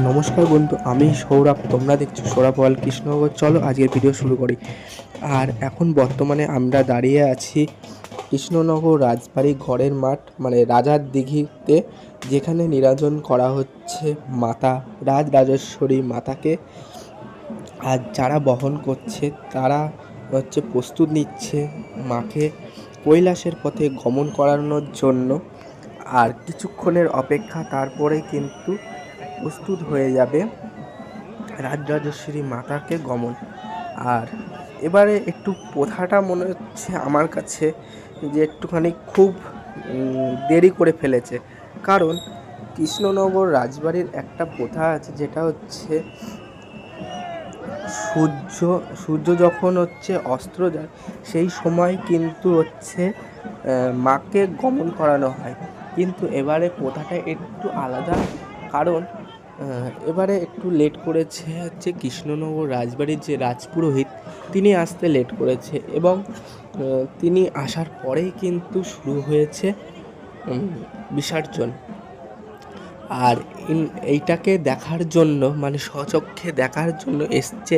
নমস্কার বন্ধু, আমি সৌরভ, তোমরা দেখছ সৌরভ ওয়াল কৃষ্ণনগর। চলো আজকের ভিডিও শুরু করি। আর এখন বর্তমানে আমরা দাঁড়িয়ে আছি কৃষ্ণনগর রাজবাড়ি ঘরের মাঠ মানে রাজার দিঘিতে, যেখানে নিরাজন করা হচ্ছে মাতা, রাজ রাজেশ্বরী মাতাকে। আর যারা বহন করছে, তারা হচ্ছে প্রস্তুত নিচ্ছে মাকে কৈলাসের পথে গমন করানোর জন্য। আর কিছুক্ষণের অপেক্ষা, তারপরে কিন্তু প্রস্তুত হয়ে যাবে। রাজরাজেশ্বরী মাতাকে গমন। আর এবারে একটু প্রথাটা মনে হচ্ছে আমার কাছে যে একটুখানি খুব দেরি করে ফেলেছে। কারণ কৃষ্ণনগর রাজবাড়ির একটা প্রথা আছে, যেটা হচ্ছে সূর্য সূর্য যখন হচ্ছে অস্ত্র যায়, সেই সময় কিন্তু হচ্ছে মাকে গমন করানো হয়। কিন্তু এবারে প্রথাটা একটু আলাদা। কারণ এবারে একটু লেট করেছে হচ্ছে কৃষ্ণনগর রাজবাড়ির যে রাজপুরোহিত, তিনি আসতে লেট করেছে এবং তিনি আসার পরেই কিন্তু শুরু হয়েছে বিসর্জন। আর এইটাকে দেখার জন্য মানে স্বচক্ষে দেখার জন্য এসছে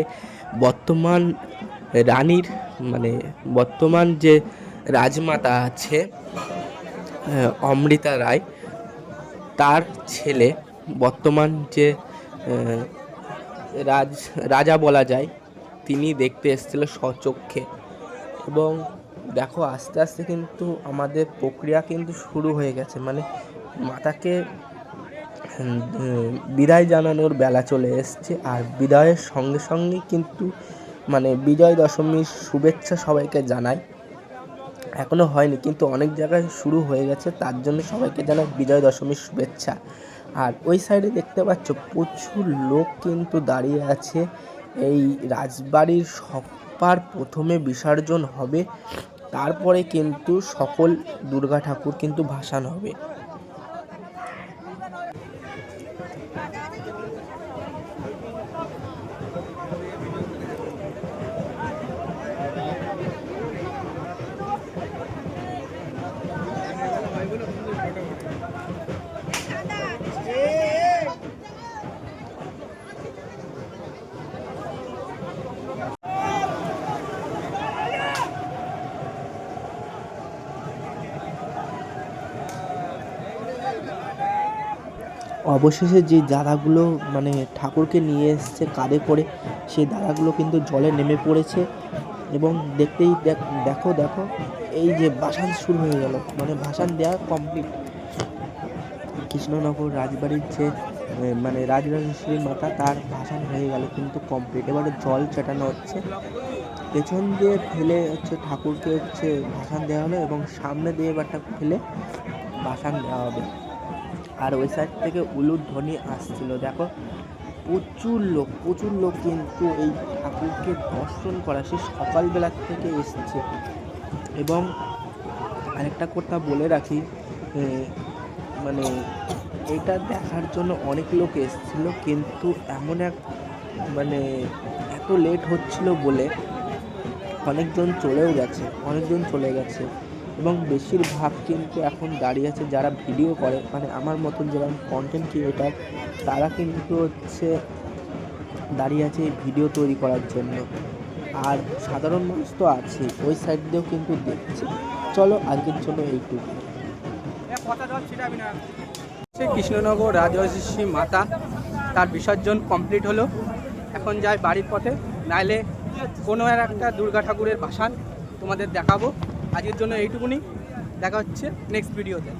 বর্তমান রানীর মানে বর্তমান যে রাজমাতা আছে অমৃতা রায়, তার ছেলে বর্তমান যে রাজ, রাজা বলা যায়, তিনি দেখতে এসেছিল স্বচক্ষে। এবং দেখো, আস্তে আস্তে কিন্তু আমাদের প্রক্রিয়া কিন্তু শুরু হয়ে গেছে। মানে মাতাকে বিদায় জানানোর বেলা চলে এসছে। আর বিদায়ের সঙ্গে সঙ্গে কিন্তু মানে বিজয় দশমীর শুভেচ্ছা সবাইকে জানাই এখনও হয়নি, কিন্তু অনেক জায়গায় শুরু হয়ে গেছে। তার জন্য সবাইকে জানাই বিজয় দশমীর শুভেচ্ছা। আর ওই সাইডে দেখতে পাচ্ছ প্রচুর লোক কিন্তু দাঁড়িয়ে আছে। এই রাজবাড়ির সবার প্রথমে বিসর্জন হবে, তারপরে কিন্তু সকল দুর্গা ঠাকুর কিন্তু ভাসান হবে। অবশেষে যে দাদাগুলো মানে ঠাকুরকে নিয়ে এসছে কাঁধে করে, সেই দাদাগুলো কিন্তু জলে নেমে পড়েছে। এবং দেখতেই দেখ- দেখো এই যে ভাসান শুরু হয়ে গেল। মানে ভাসান দেওয়া কমপ্লিট কৃষ্ণনগর রাজবাড়ির যে মানে রাজরাজেশ্বরী মাতা তার ভাসান হয়ে গেল কিন্তু কমপ্লিট এবারে জল চাটানো হচ্ছে। পেছন দিয়ে ফেলে হচ্ছে ঠাকুরকে হচ্ছে ভাসান দেওয়া হলো এবং সামনে দিয়ে এবারটা ফেলে ভাসান দেওয়া হবে। আর ওই সাইড থেকে উলুর ধ্বনি আসছিল। দেখো, প্রচুর লোক প্রচুর লোক কিন্তু এই ঠাকুরকে দর্শন করা সে সকালবেলা থেকে এসছে। এবং আরেকটা কথা বলে রাখি মানে এটা দেখার জন্য অনেক লোক এসেছিল, কিন্তু এমন এক মানে এত লেট হচ্ছিল বলে অনেকজন চলেও গেছে, অনেকজন চলে গেছে। এবং বেশিরভাগ কিন্তু এখন দাঁড়িয়ে আছে যারা ভিডিও করে। মানে আমার মতন যেরকম কন্টেন্ট ক্রিয়েটার তারা কিন্তু হচ্ছে দাঁড়িয়ে আছে ভিডিও তৈরি করার জন্য। আর সাধারণ মানুষ তো আছে, ওই সাইড দিয়েও কিন্তু দেখছে। চলো আজকের জন্য এইটুকু। কৃষ্ণনগর রাজরাজেশ্বরী মাতা, তার বিসর্জন কমপ্লিট হলো। এখন যাই বাড়ির পথে, নাইলে কোনো আর একটা দুর্গা ঠাকুরের ভাসান তোমাদের দেখাবো। আজকের জন্য এইটুকুনি। দেখা হচ্ছে নেক্সট ভিডিওতে